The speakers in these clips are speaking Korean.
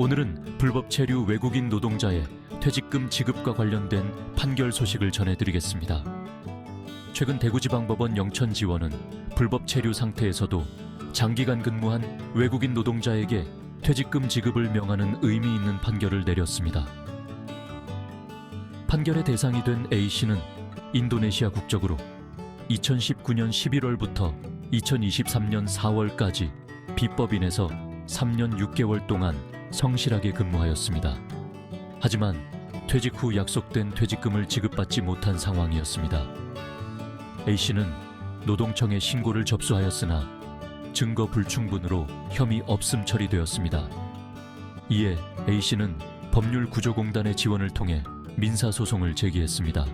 오늘은 불법 체류 외국인 노동자의 퇴직금 지급과 관련된 판결 소식을 전해드리겠습니다. 최근 대구지방법원 영천지원은 불법 체류 상태에서도 장기간 근무한 외국인 노동자에게 퇴직금 지급을 명하는 의미 있는 판결을 내렸습니다. 판결의 대상이 된 A씨는 인도네시아 국적으로 2019년 11월부터 2023년 4월까지 비법인에서 3년 6개월 동안 성실하게 근무하였습니다. 하지만 퇴직 후 약속된 퇴직금을 지급받지 못한 상황이었습니다. A씨는 노동청에 신고를 접수하였으나 증거 불충분으로 혐의 없음 처리되었습니다. 이에 A씨는 법률구조공단의 지원을 통해 민사소송을 제기했습니다.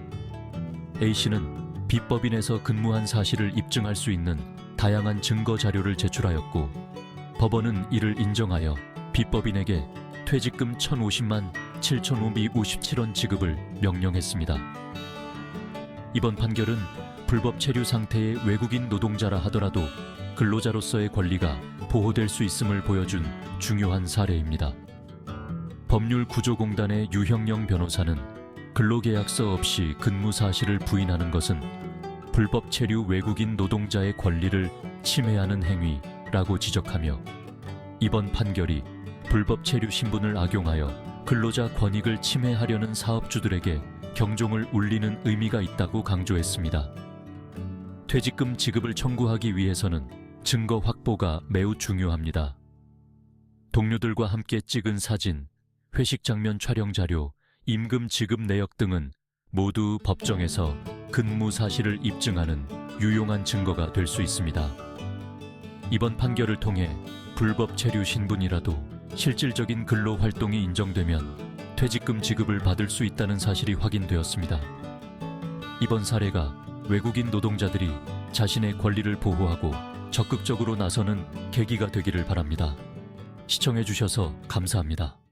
A씨는 비법인에서 근무한 사실을 입증할 수 있는 다양한 증거 자료를 제출하였고 법원은 이를 인정하여 비법인에게 퇴직금 1,050만 7,557원 지급을 명령했습니다. 이번 판결은 불법 체류 상태의 외국인 노동자라 하더라도 근로자로서의 권리가 보호될 수 있음을 보여준 중요한 사례입니다. 법률구조공단의 유형영 변호사는 근로계약서 없이 근무 사실을 부인하는 것은 불법 체류 외국인 노동자의 권리를 침해하는 행위라고 지적하며 이번 판결이 불법 체류 신분을 악용하여 근로자 권익을 침해하려는 사업주들에게 경종을 울리는 의미가 있다고 강조했습니다. 퇴직금 지급을 청구하기 위해서는 증거 확보가 매우 중요합니다. 동료들과 함께 찍은 사진, 회식 장면 촬영 자료, 임금 지급 내역 등은 모두 법정에서 근무 사실을 입증하는 유용한 증거가 될 수 있습니다. 이번 판결을 통해 불법 체류 신분이라도 실질적인 근로 활동이 인정되면 퇴직금 지급을 받을 수 있다는 사실이 확인되었습니다. 이번 사례가 외국인 노동자들이 자신의 권리를 보호하고 적극적으로 나서는 계기가 되기를 바랍니다. 시청해 주셔서 감사합니다.